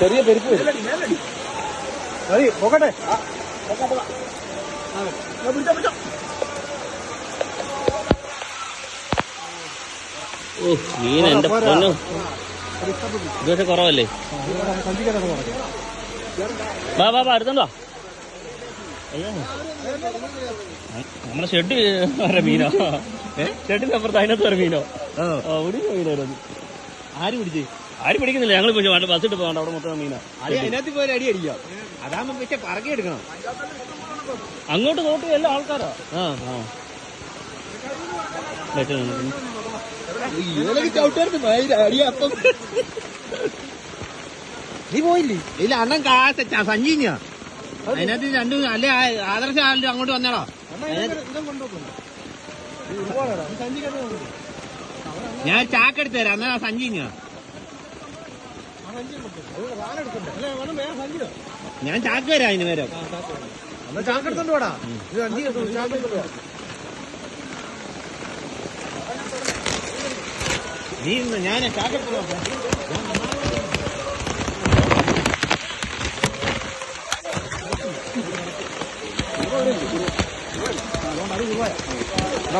ചെറിയ പെരുപ്പ് മതി പോകട്ടെ. ഓ മീൻ എന്റെ പൊന്നു. ഇതൊക്കെ കുറവല്ലേ? വാ വാ വാ അടുത്തോ അയ്യോ. നമ്മുടെ ഷെഡ് വരെ മീനോ? ഷെഡിന്റെ അപ്പുറത്ത് അതിനകത്ത് വരെ മീനോ? ആ. പിടിച്ച മീനായിരുന്നു ആര് പിടിച്ചേ? ആരും പിടിക്കുന്നില്ല? ഞങ്ങൾ വേണ്ട ബസ് ഇട്ട് പോകണ്ട അവിടെ മൊത്തം മീനാ. അതിനകത്ത് പോയി അടി അടിക്കാം? അതാകുമ്പോ പക്ഷെ പറക്കി എടുക്കണം. അങ്ങോട്ട് നോട്ട് എല്ലാ ആൾക്കാരാ. ആ ആ. നീ പോയില്ലേ? ഇല്ല അണ്ണൻ കാശ സഞ്ചിഞ്ഞാ അതിനകത്ത് രണ്ടു അല്ലെ ആദർശ ആളുടെ അങ്ങോട്ട് വന്നേടാ. ഞാൻ ചാക്കെടുത്തു തരാം. എന്നാ സഞ്ചിഞ്ഞാ ഞാൻ ചാക്ക് വരാം അതിന് വരാം ചാക്കെടുത്തോണ്ട് പോടാ നീ ഇന്ന് ഞാൻ ചാക്കെടുത്തോളാം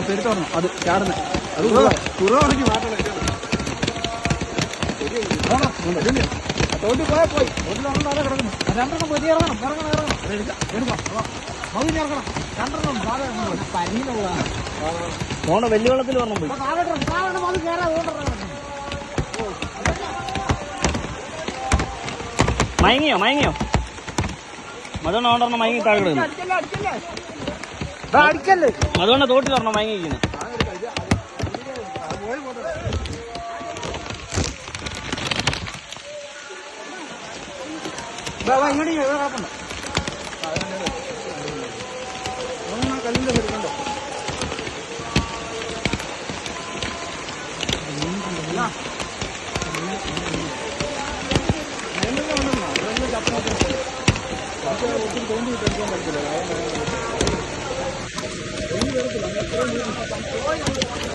പെരുത്തോണം അത് ചാടുന്ന. അത് കുറവാണെങ്കിൽ തോണ്ടി പോയാ പോയി ഒരെണ്ണം താഴെ കിടക്കുന്നു രണ്ടെണ്ണം പോയി. ഇറങ്ങണം ഇറങ്ങണം ഇറങ്ങണം എടുക്കാം എടുക്കാം മതി ഇറങ്ങണം രണ്ടെണ്ണം പോണ വലിയ വെള്ളത്തിൽ പറഞ്ഞു പോയി മയങ്ങിയോ മയങ്ങിയോ? മധുവണ്ണ ഓണ്ടെണ്ണം മയങ്ങി താഴെ കിടക്കുന്നു. മധുവണ്ണ തോട്ടിൽ വരണം മയങ്ങിയിരിക്കുന്നു. ഇങ്ങോട്ട് കുഴപ്പമുണ്ടോ കല്ലിന്റെ കണ്ടോ